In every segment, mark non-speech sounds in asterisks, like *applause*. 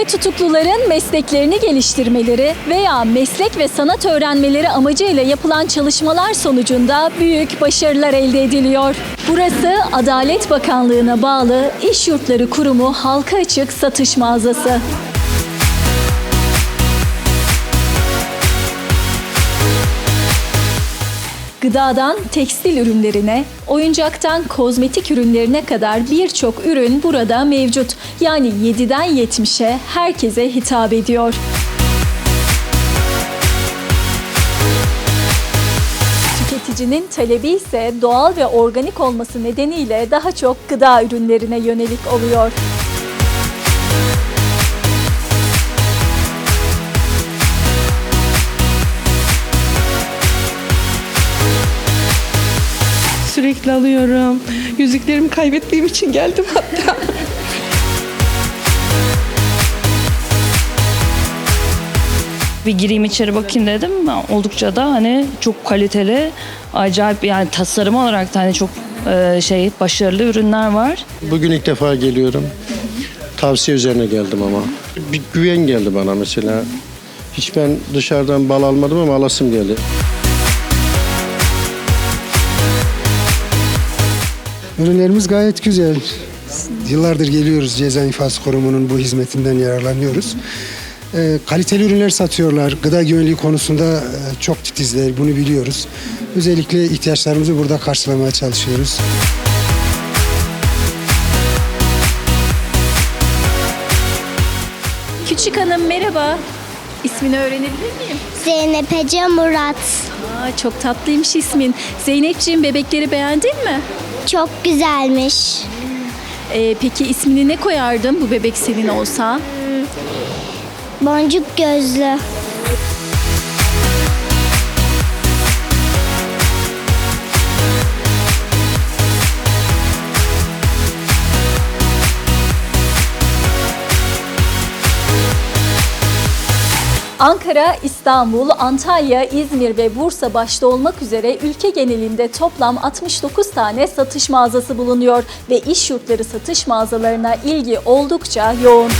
ve tutukluların mesleklerini geliştirmeleri veya meslek ve sanat öğrenmeleri amacıyla yapılan çalışmalar sonucunda büyük başarılar elde ediliyor. Burası Adalet Bakanlığı'na bağlı İş Yurtları Kurumu halka açık satış mağazası. Gıdadan tekstil ürünlerine, oyuncaktan kozmetik ürünlerine kadar birçok ürün burada mevcut. Yani 7'den 70'e herkese hitap ediyor. Tüketicinin talebi ise doğal ve organik olması nedeniyle daha çok gıda ürünlerine yönelik oluyor. Sürekli alıyorum. Yüzüklerimi kaybettiğim için geldim hatta. *laughs* bir gireyim içeri bakayım dedim. Oldukça da hani çok kaliteli, acayip yani tasarım olarak da hani çok e, şey başarılı ürünler var. Bugün ilk defa geliyorum. Tavsiye üzerine geldim ama. Bir güven geldi bana mesela. Hiç ben dışarıdan bal almadım ama alasım geldi. Ürünlerimiz gayet güzel. Yıllardır geliyoruz Ceza İnfaz Kurumu'nun bu hizmetinden yararlanıyoruz. Ee, kaliteli ürünler satıyorlar. Gıda güvenliği konusunda e, çok titizler, bunu biliyoruz. Özellikle ihtiyaçlarımızı burada karşılamaya çalışıyoruz. Küçük hanım merhaba. İsmini öğrenebilir miyim? Zeynep Ece Murat. Aa, çok tatlıymış ismin. Zeynepciğim bebekleri beğendin mi? Çok güzelmiş. Ee, peki ismini ne koyardın bu bebek senin olsa? Boncuk gözlü. Ankara, İstanbul, Antalya, İzmir ve Bursa başta olmak üzere ülke genelinde toplam 69 tane satış mağazası bulunuyor ve iş yurtları satış mağazalarına ilgi oldukça yoğun.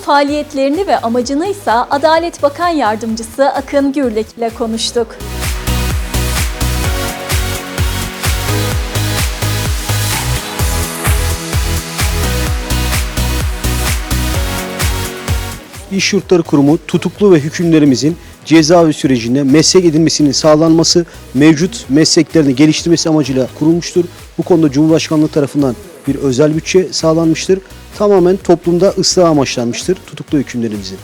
Faaliyetlerini ve amacını ise Adalet Bakan Yardımcısı Akın Gürlek ile konuştuk. İş Yurtları Kurumu tutuklu ve hükümlerimizin cezaevi sürecinde meslek edinmesinin sağlanması, mevcut mesleklerini geliştirmesi amacıyla kurulmuştur. Bu konuda Cumhurbaşkanlığı tarafından bir özel bütçe sağlanmıştır. Tamamen toplumda ıslah amaçlanmıştır tutuklu hükümlerimizin.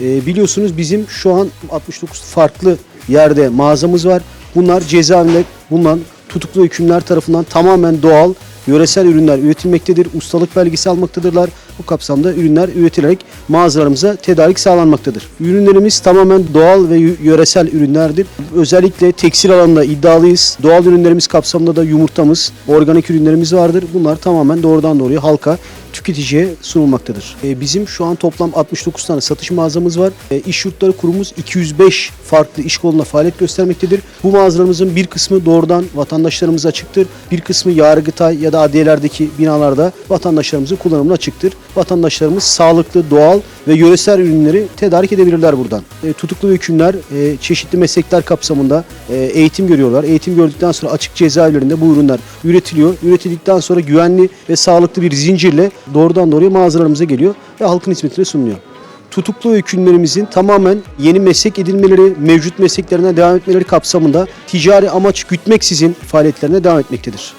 Ee, biliyorsunuz bizim şu an 69 farklı yerde mağazamız var. Bunlar cezaevinde bulunan tutuklu hükümler tarafından tamamen doğal, yöresel ürünler üretilmektedir. Ustalık belgesi almaktadırlar. Bu kapsamda ürünler üretilerek mağazalarımıza tedarik sağlanmaktadır. Ürünlerimiz tamamen doğal ve yö- yöresel ürünlerdir. Özellikle tekstil alanında iddialıyız. Doğal ürünlerimiz kapsamında da yumurtamız, organik ürünlerimiz vardır. Bunlar tamamen doğrudan doğruya halka tüketiciye sunulmaktadır. E, bizim şu an toplam 69 tane satış mağazamız var. E, iş yurtları kurumumuz 205 farklı iş koluna faaliyet göstermektedir. Bu mağazalarımızın bir kısmı doğrudan vatandaşlarımıza açıktır. Bir kısmı Yargıtay ya da adliyelerdeki binalarda vatandaşlarımızın kullanımına açıktır. Vatandaşlarımız sağlıklı, doğal ve yöresel ürünleri tedarik edebilirler buradan. E, tutuklu hükümler e, çeşitli meslekler kapsamında e, eğitim görüyorlar. Eğitim gördükten sonra açık cezaevlerinde bu ürünler üretiliyor. Üretildikten sonra güvenli ve sağlıklı bir zincirle doğrudan doğruya mağazalarımıza geliyor ve halkın hizmetine sunuluyor. Tutuklu ve hükümlerimizin tamamen yeni meslek edinmeleri, mevcut mesleklerine devam etmeleri kapsamında ticari amaç gütmeksizin faaliyetlerine devam etmektedir.